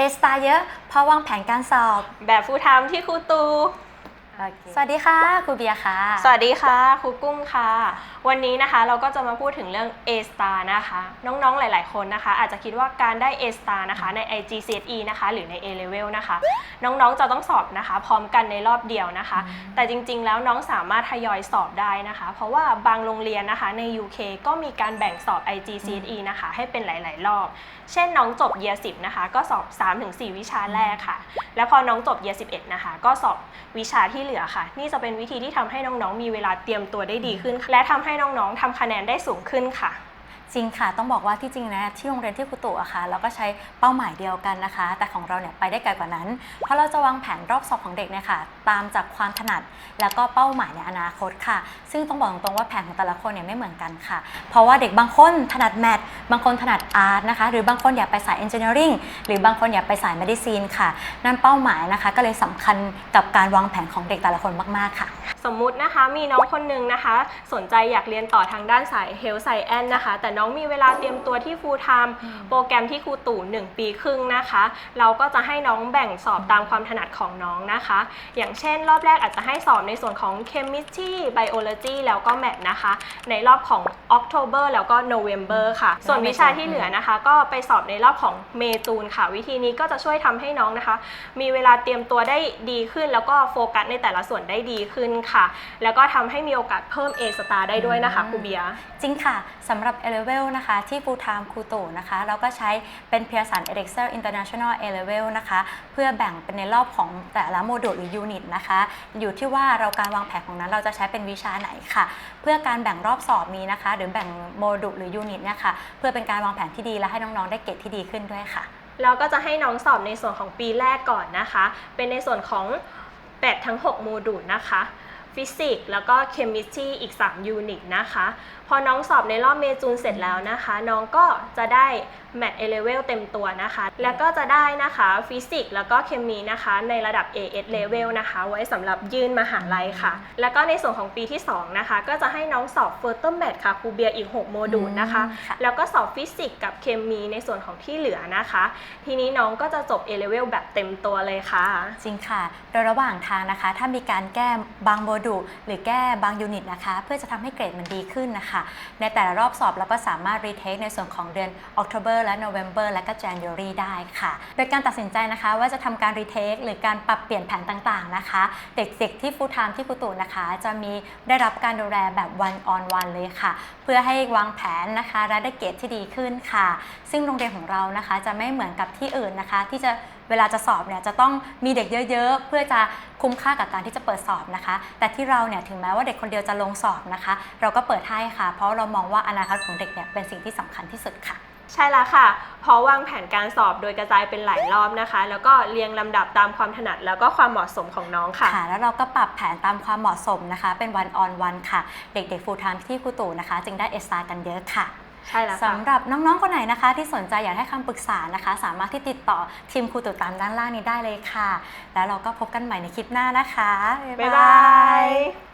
A star เยอะเพราะวางแผนการสอบ แบบฟูลไทม์ที่ครูตู สวัสดีค่ะครูเบียร์ค่ะ สวัสดีค่ะครูกุ้งค่ะ วันนี้นะคะเราก็จะมาพูดถึงเรื่อง A star นะคะ น้องๆหลาย ๆ คนนะคะ อาจจะคิดว่าการได้ A star นะคะใน IGCSE นะคะ หรือใน A level นะคะ น้องๆจะต้องสอบนะคะ พร้อมกันในรอบเดียวนะคะ แต่จริงๆ แล้วน้องสามารถทยอยสอบได้นะคะ เพราะว่าบางโรงเรียนนะคะใน UK ก็มีการแบ่งสอบ IGCSE นะคะ ให้เป็นหลาย ๆ รอบ เช่นน้องจบ Year 10 นะคะ ก็สอบ 3-4 วิชาแรกค่ะ แล้วพอน้องจบ Year 11 นะคะ ก็สอบวิชาที่เหลือค่ะ นี่จะเป็นวิธีที่ทำให้น้องๆ มีเวลาเตรียมตัวได้ดีขึ้น และทำให้น้องๆทำคะแนนได้สูงขึ้นค่ะ จริงค่ะต้องบอกว่าที่จริงนะที่โรงเรียนที่ครูตุอะค่ะเราก็ใช้เป้าหมายเดียวกันนะคะ แต่ของเราเนี่ยไปได้ไกลกว่านั้น เพราะเราจะวางแผนรอบสอบของเด็กเนี่ยค่ะตามจากความถนัดแล้วก็เป้าหมายในอนาคตค่ะ ซึ่งต้องบอกตรงๆว่าแผนของแต่ละคนเนี่ยไม่เหมือนกันค่ะ เพราะว่าเด็กบางคนถนัดแมทบางคนถนัดอาร์ตนะคะ หรือบางคนอยากไปสายเอนจิเนียริงหรือบางคนอยากไปสายเมดิซีนค่ะ นั่นเป้าหมายนะคะ ก็เลยสำคัญกับการวางแผนของเด็กแต่ละคนมากๆค่ะ สมมุตินะคะมีน้องคนหนึ่งนะคะ สนใจอยากเรียนต่อทางด้านสาย Health Science นะคะแต่น้องมีเวลาเตรียมตัวที่ Full Time โปรแกรมที่ครูตู่ 1 ปีครึ่งนะคะ เราก็จะให้น้องแบ่งสอบตามความถนัดของน้องนะคะ อย่างเช่น รอบแรกอาจจะให้สอบในส่วนของ Chemistry Biology แล้วก็ Math นะคะ ในรอบของ October แล้วก็ November ค่ะ ส่วนวิชาที่เหลือนะคะ ก็ไปสอบในรอบของเมจูนค่ะ วิธีนี้ก็จะช่วยทำให้น้องนะคะ มีเวลาเตรียมตัวได้ดีขึ้น แล้วก็โฟกัสในแต่ละส่วนได้ดีขึ้นค่ะ แล้วก็ทำให้มีโอกาสเพิ่ม A star ได้ด้วยนะคะครูเบียร์จริงค่ะสำหรับ A level นะคะที่ full time ครูตู่นะคะเราก็ใช้เป็นเพียสัน Edexcel International A level นะคะ เพื่อแบ่งเป็นในรอบของแต่ละโมดูลหรือยูนิตนะคะ อยู่ที่ว่าเราการวางแผนของนั้นเราจะใช้เป็นวิชาไหนค่ะ เพื่อการแบ่งรอบสอบนี้นะคะ หรือแบ่งโมดูลหรือยูนิตเนี่ยค่ะเพื่อเป็นการวางแผนที่ดีและให้น้องๆได้เกรดที่ดีขึ้นด้วยค่ะเราก็จะให้น้องสอบในส่วนของปีแรกก่อนนะคะ เป็นในส่วนของ 8 ทั้ง 6 โมดูลนะคะ ฟิสิกส์แล้วก็เคมิสตรีอีก 3 ยูนิตนะคะ พอน้องสอบในรอบเมจูนเสร็จแล้วนะคะ น้องก็จะได้แมทเอเลเวลเต็มตัวนะคะ แล้วก็จะได้นะคะฟิสิกส์แล้วก็เคมีนะคะในระดับ AS level นะคะ ไว้สำหรับยื่นมหาลัยค่ะ แล้วก็ในส่วนของปีที่ 2 นะคะ ก็จะให้น้องสอบเฟอร์เตอร์แมทค่ะครูเบียร์อีก 6 โมดูลนะคะอืมค่ะแล้วก็สอบฟิสิกส์กับเคมีในส่วนของที่เหลือนะคะ ทีนี้น้องก็จะจบ A level แบบเต็มตัวเลยค่ะ จริงค่ะ โดยระหว่างทางนะคะ ถ้ามีการแก้บางโมดู หรือแก้บางยูนิตนะคะ เพื่อจะทำให้เกรดมันดีขึ้นนะคะ ในแต่ละรอบสอบเราก็สามารถรีเทคในส่วนของเดือน October และ November และก็ January ได้ค่ะ โดยการตัดสินใจนะคะว่าจะทำการรีเทคหรือการปรับเปลี่ยนแผนต่างๆนะคะ เด็กๆที่ full time ที่ครูตู่นะคะ จะมีได้รับการดูแลแบบ one on one เลยค่ะ เพื่อให้วางแผนนะคะและได้เกรดที่ดีขึ้นค่ะ ซึ่งโรงเรียนของเรานะคะจะไม่เหมือนกับที่อื่นนะคะ ที่จะเวลาจะสอบเนี่ยจะต้องมีเด็กเยอะ ๆ เพื่อจะ คุ้มค่ากับการที่จะเปิดสอบนะคะ แต่ที่เราเนี่ยถึงแม้ว่าเด็กคนเดียวจะลงสอบนะคะ เราก็เปิดให้ค่ะ เพราะเรามองว่าอนาคตของเด็กเนี่ยเป็นสิ่งที่สำคัญที่สุดค่ะใช่แล้วค่ะ เพราะวางแผนการสอบโดยกระจายเป็นหลายรอบนะคะ แล้วก็เรียงลำดับตามความถนัดแล้วก็ความเหมาะสมของน้องค่ะ ค่ะ แล้วเราก็ปรับแผนตามความเหมาะสมนะคะ เป็นวันออนวันค่ะ เด็กๆ full time ที่ครูตู่นะคะ จึงได้เอสตากันเยอะค่ะ ใช่แล้วค่ะสำหรับน้องๆคนไหนนะคะ ที่สนใจอยากให้คำปรึกษานะคะ สามารถที่ติดต่อทีมครูตู่ตามด้านล่างนี้ได้เลยค่ะ แล้วเราก็พบกันใหม่ในคลิปหน้านะคะ บ๊ายบาย